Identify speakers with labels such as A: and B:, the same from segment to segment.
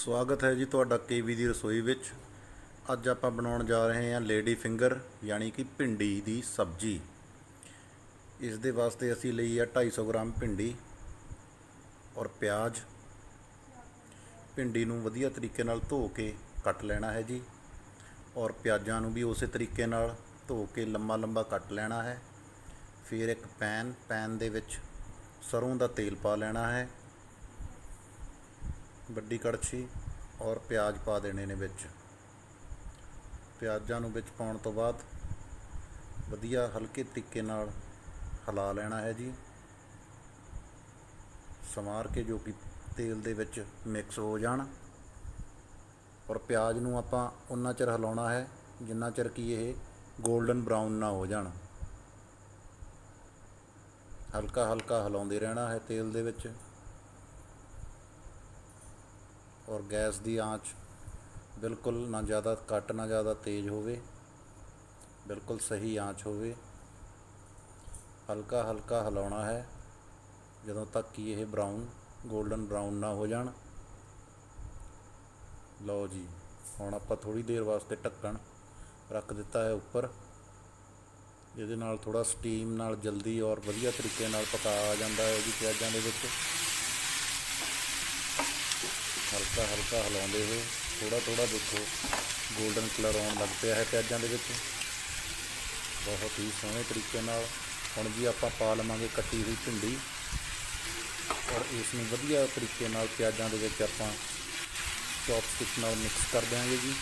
A: ਸਵਾਗਤ ਹੈ ਜੀ ਤੁਹਾਡਾ ਕੇਵੀ ਦੀ ਰਸੋਈ ਵਿੱਚ। ਅੱਜ ਆਪਾਂ ਬਣਾਉਣ ਜਾ ਰਹੇ ਹਾਂ ਲੇਡੀ ਫਿੰਗਰ ਯਾਨੀ ਕਿ ਭਿੰਡੀ ਦੀ ਸਬਜ਼ੀ। ਇਸ ਦੇ ਵਾਸਤੇ ਅਸੀਂ ਲਈ ਆ 250 ਗ੍ਰਾਮ ਭਿੰਡੀ ਔਰ ਪਿਆਜ਼। ਭਿੰਡੀ ਨੂੰ ਵਧੀਆ ਤਰੀਕੇ ਨਾਲ ਧੋ ਕੇ ਕੱਟ ਲੈਣਾ ਹੈ ਜੀ। ਔਰ ਪਿਆਜ਼ਾਂ ਨੂੰ ਵੀ ਉਸੇ ਤਰੀਕੇ ਨਾਲ ਧੋ ਕੇ ਲੰਮਾ ਲੰਬਾ ਕੱਟ ਲੈਣਾ ਹੈ। ਫਿਰ ਇੱਕ ਪੈਨ ਪੈਨ ਦੇ ਵਿੱਚ ਸਰੋਂ ਦਾ ਤੇਲ ਪਾ ਲੈਣਾ ਹੈ। ਵੱਡੀ ਕੜਛੀ ਔਰ ਪਿਆਜ਼ ਪਾ ਦੇਣੇ ਨੇ ਵਿੱਚ। ਪਿਆਜ਼ਾਂ ਨੂੰ ਵਿੱਚ ਪਾਉਣ ਤੋਂ ਬਾਅਦ ਵਧੀਆ ਹਲਕੇ ਤਰੀਕੇ ਨਾਲ ਹਿਲਾ ਲੈਣਾ ਹੈ ਜੀ। ਸਮਾਰ ਕੇ ਜੋ ਕਿ ਤੇਲ ਦੇ ਵਿੱਚ ਮਿਕਸ ਹੋ ਜਾਣ ਔਰ ਪਿਆਜ਼ ਨੂੰ ਆਪਾਂ ਉਨਾ ਚਿਰ ਹਿਲਾਉਣਾ ਹੈ ਜਿੰਨਾ ਚਿਰ ਕਿ ਇਹ 골ਡਨ ਬਰਾਊਨ ਨਾ ਹੋ ਜਾਣ। ਹਲਕਾ ਹਲਕਾ ਹਿਲਾਉਂਦੇ ਰਹਿਣਾ ਹੈ ਤੇਲ ਦੇ ਵਿੱਚ। ਔਰ ਗੈਸ ਦੀ ਆਂਚ ਬਿਲਕੁਲ ਨਾ ਜ਼ਿਆਦਾ ਘੱਟ, ਨਾ ਜ਼ਿਆਦਾ ਤੇਜ਼ ਹੋਵੇ, ਬਿਲਕੁਲ ਸਹੀ ਆਂਚ ਹੋਵੇ। ਹਲਕਾ ਹਲਕਾ ਹਿਲਾਉਣਾ ਹੈ, ਜਦੋਂ ਤੱਕ ਕਿ ਇਹ ਬਰਾਊਨ 골ਡਨ ਬਰਾਊਨ ਨਾ ਹੋ ਜਾਣ। ਲਓ ਜੀ, ਹੁਣ ਆਪਾਂ ਥੋੜੀ ਦੇਰ ਵਾਸਤੇ ਢੱਕਣ ਰੱਖ ਦਿੱਤਾ ਹੈ ਉੱਪਰ। ਜਿਹਦੇ ਨਾਲ ਥੋੜਾ ਸਟੀਮ ਨਾਲ ਜਲਦੀ ਔਰ ਵਧੀਆ ਤਰੀਕੇ ਨਾਲ ਪਕਾ ਆ ਜਾਂਦਾ ਹੈ ਜੀ ਪਿਆਜ਼ਾਂ ਦੇ ਵਿੱਚ। ਹਲਕਾ ਹਲਕਾ ਹਿਲਾਉਂਦੇ ਹੋਏ ਥੋੜਾ ਥੋੜਾ ਦੇਖੋ 골ਡਨ ਕਲਰ ਆਉਣ ਲੱਗ ਪਿਆ ਹੈ ਪਿਆਜ਼ਾਂ ਦੇ ਵਿੱਚ। ਬਹੁਤ ਹੀ ਸੋਹਣੇ ਤਰੀਕੇ ਨਾਲ ਹੁਣ ਜੀ ਆਪਾਂ ਪਾ ਲਵਾਂਗੇ ਕੱਟੀ ਹੋਈ ਭਿੰਡੀ ਔਰ ਇਸ ਨੂੰ ਵਧੀਆ ਤਰੀਕੇ ਨਾਲ ਪਿਆਜ਼ਾਂ ਦੇ ਵਿੱਚ ਆਪਾਂ ਚੌਪਸਟਿਕ ਨਾਲ ਮਿਕਸ ਕਰ ਦਿਆਂਗੇ ਜੀ।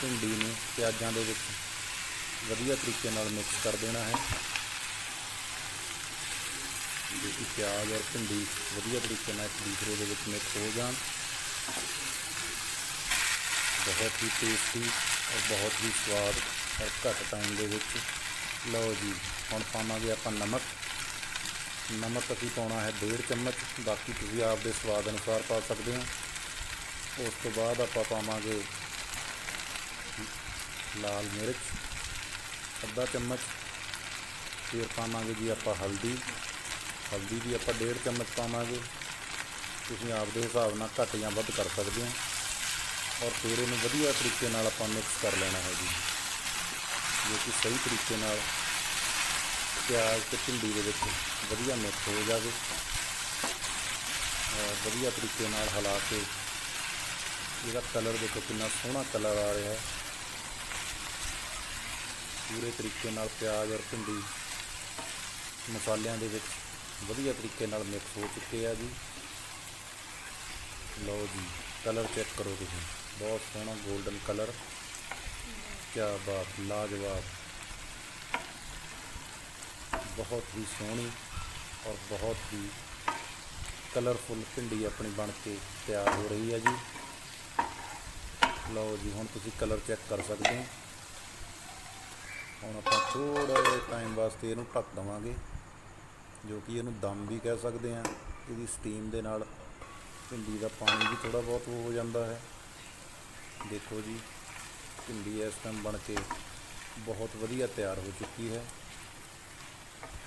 A: ਭਿੰਡੀ ਨੂੰ ਪਿਆਜ਼ਾਂ ਦੇ ਵਿੱਚ ਵਧੀਆ ਤਰੀਕੇ ਨਾਲ ਮਿਕਸ ਕਰ ਦੇਣਾ ਹੈ। ਜੋ ਕਿ ਪਿਆਜ਼ ਔਰ ਭਿੰਡੀ ਵਧੀਆ ਤਰੀਕੇ ਨਾਲ ਇੱਕ ਦੂਸਰੇ ਦੇ ਵਿੱਚ ਮਿਕਸ ਹੋ ਜਾਣ। ਬਹੁਤ ਹੀ ਟੇਸਟੀ ਔਰ ਬਹੁਤ ਹੀ ਸਵਾਦ ਔਰ ਘੱਟ ਟਾਈਮ ਦੇ ਵਿੱਚ। ਲਓ ਜੀ, ਹੁਣ ਪਾਵਾਂਗੇ ਆਪਾਂ ਨਮਕ। ਨਮਕ ਅਸੀਂ ਪਾਉਣਾ ਹੈ ਡੇਢ ਚਮਚ, ਬਾਕੀ ਤੁਸੀਂ ਆਪ ਦੇ ਸਵਾਦ ਅਨੁਸਾਰ ਪਾ ਸਕਦੇ ਹੋ। ਉਸ ਤੋਂ ਬਾਅਦ ਆਪਾਂ ਪਾਵਾਂਗੇ ਲਾਲ ਮਿਰਚ, ਅੱਧਾ ਚਮਚ। ਫਿਰ ਪਾਵਾਂਗੇ ਜੀ ਆਪਾਂ ਹਲਦੀ। ਹਲਦੀ ਵੀ ਆਪਾਂ ਡੇਢ ਚਮਚ ਪਾਵਾਂਗੇ। ਤੁਸੀਂ ਆਪ ਦੇ ਹਿਸਾਬ ਨਾਲ ਘੱਟ ਜਾਂ ਵੱਧ ਕਰ ਸਕਦੇ ਹੋ। ਔਰ ਫਿਰ ਇਹਨੂੰ ਵਧੀਆ ਤਰੀਕੇ ਨਾਲ ਆਪਾਂ ਮਿਕਸ ਕਰ ਲੈਣਾ ਹੈ ਜੀ। ਜੋ ਕਿ ਸਹੀ ਤਰੀਕੇ ਨਾਲ ਪਿਆਜ਼ ਤੇ ਭਿੰਡੀ ਦੇ ਵਿੱਚ ਵਧੀਆ ਮਿਕਸ ਹੋ ਜਾਵੇ। ਔਰ ਵਧੀਆ ਤਰੀਕੇ ਨਾਲ ਹਿਲਾ ਕੇ ਇਹਦਾ ਕਲਰ ਦੇਖੋ ਕਿੰਨਾ ਸੋਹਣਾ ਕਲਰ ਆ ਰਿਹਾ ਹੈ। ਪੂਰੇ ਤਰੀਕੇ ਨਾਲ ਪਿਆਜ਼ ਔਰ ਭਿੰਡੀ ਮਸਾਲਿਆਂ ਦੇ ਵਿੱਚ ਵਧੀਆ ਤਰੀਕੇ ਨਾਲ ਮਿਕਸ ਹੋ ਚੁੱਕੇ ਆ ਜੀ। ਲਓ ਜੀ ਕਲਰ ਚੈੱਕ ਕਰੋ ਤੁਸੀਂ। ਬਹੁਤ ਸੋਹਣਾ 골ਡਨ ਕਲਰ ਕੀ ਬਾਤ, ਲਾਜਵਾਬ। ਬਹੁਤ ਹੀ ਸੋਹਣੀ ਔਰ ਬਹੁਤ ਹੀ ਕਲਰਫੁਲ ਭਿੰਡੀ ਆਪਣੀ ਬਣ ਕੇ ਤਿਆਰ ਹੋ ਰਹੀ ਹੈ ਜੀ। ਲਓ ਜੀ, ਹੁਣ ਤੁਸੀਂ ਕਲਰ ਚੈੱਕ ਕਰ ਸਕਦੇ ਹੋ। ਹੁਣ ਆਪਾਂ ਥੋੜਾ ਜਿਹਾ ਟਾਈਮ ਵਾਸਤੇ ਇਹਨੂੰ ਢੱਕ ਦਵਾਂਗੇ। ਜੋ ਕਿ ਇਹਨੂੰ ਦਮ ਵੀ ਕਹਿ ਸਕਦੇ ਹਾਂ, ਇਹਦੀ ਸਟੀਮ ਦੇ ਨਾਲ ਭਿੰਡੀ ਦਾ ਪਾਣੀ ਵੀ ਥੋੜਾ ਬਹੁਤ ਹੋ ਜਾਂਦਾ ਹੈ। ਦੇਖੋ ਜੀ, ਭਿੰਡੀ ਇਸ ਟਾਈਮ ਬਣ ਕੇ ਬਹੁਤ ਵਧੀਆ ਤਿਆਰ ਹੋ ਚੁੱਕੀ ਹੈ।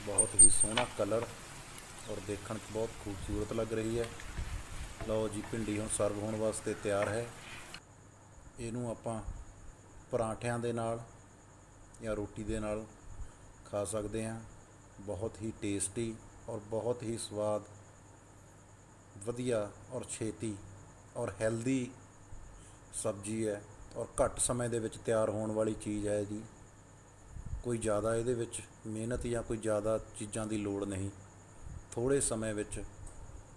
A: ਬਹੁਤ ਹੀ ਸੋਹਣਾ ਕਲਰ ਔਰ ਦੇਖਣ 'ਚ ਬਹੁਤ ਖੂਬਸੂਰਤ ਲੱਗ ਰਹੀ ਹੈ। ਲਓ ਜੀ, ਭਿੰਡੀ ਹੁਣ ਸਰਵ ਹੋਣ ਵਾਸਤੇ ਤਿਆਰ ਹੈ। ਇਹਨੂੰ ਆਪਾਂ ਪਰਾਂਠਿਆਂ ਦੇ ਨਾਲ ਜਾਂ ਰੋਟੀ ਦੇ ਨਾਲ ਖਾ ਸਕਦੇ ਹਾਂ। ਬਹੁਤ ਹੀ ਟੇਸਟੀ ਔਰ ਬਹੁਤ ਹੀ ਸਵਾਦ, ਵਧੀਆ ਔਰ ਛੇਤੀ ਔਰ ਹੈਲਦੀ ਸਬਜ਼ੀ ਹੈ ਔਰ ਘੱਟ ਸਮੇਂ ਦੇ ਵਿੱਚ ਤਿਆਰ ਹੋਣ ਵਾਲੀ ਚੀਜ਼ ਹੈ ਜੀ ਕੋਈ ਜ਼ਿਆਦਾ ਇਹਦੇ ਵਿੱਚ ਮਿਹਨਤ ਜਾਂ ਕੋਈ ਜ਼ਿਆਦਾ ਚੀਜ਼ਾਂ ਦੀ ਲੋੜ ਨਹੀਂ। ਥੋੜੇ ਸਮੇਂ ਵਿੱਚ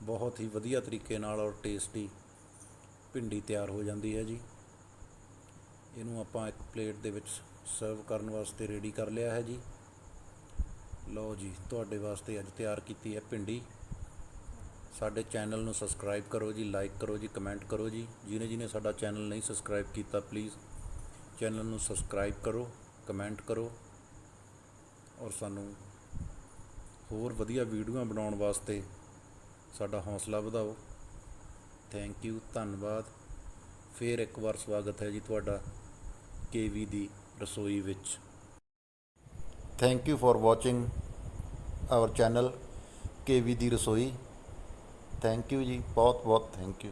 A: ਬਹੁਤ ਹੀ ਵਧੀਆ ਤਰੀਕੇ ਨਾਲ ਔਰ ਟੇਸਟੀ ਭਿੰਡੀ ਤਿਆਰ ਹੋ ਜਾਂਦੀ ਹੈ ਜੀ। ਇਹਨੂੰ ਆਪਾਂ ਇੱਕ ਪਲੇਟ ਦੇ ਵਿੱਚ ਸਰਵ ਕਰਨ ਵਾਸਤੇ ਰੈਡੀ ਕਰ ਲਿਆ ਹੈ ਜੀ। ਲਓ ਜੀ, ਤੁਹਾਡੇ ਵਾਸਤੇ ਅੱਜ ਤਿਆਰ ਕੀਤੀ ਹੈ ਭਿੰਡੀ। ਸਾਡੇ ਚੈਨਲ ਨੂੰ ਸਬਸਕ੍ਰਾਈਬ ਕਰੋ ਜੀ, ਲਾਈਕ ਕਰੋ ਜੀ, ਕਮੈਂਟ ਕਰੋ ਜੀ। ਜਿਹਨੇ ਜਿਹਨੇ ਸਾਡਾ ਚੈਨਲ ਨਹੀਂ ਸਬਸਕ੍ਰਾਈਬ ਕੀਤਾ, ਪਲੀਜ਼ ਚੈਨਲ ਨੂੰ ਸਬਸਕ੍ਰਾਈਬ ਕਰੋ, ਕਮੈਂਟ ਕਰੋ। ਔਰ ਸਾਨੂੰ ਹੋਰ ਵਧੀਆ ਵੀਡੀਓਆਂ ਬਣਾਉਣ ਵਾਸਤੇ ਸਾਡਾ ਹੌਸਲਾ ਵਧਾਓ। ਥੈਂਕ ਯੂ ਧੰਨਵਾਦ। ਫੇਰ ਇੱਕ ਵਾਰ ਸਵਾਗਤ ਹੈ ਜੀ ਤੁਹਾਡਾ ਕੇਵੀ ਦੀ ਰਸੋਈ ਵਿੱਚ। Thank you for watching our channel KV ਦੀ ਰਸੋਈ। ਥੈਂਕ ਯੂ ਜੀ ਬਹੁਤ ਬਹੁਤ ਥੈਂਕ ਯੂ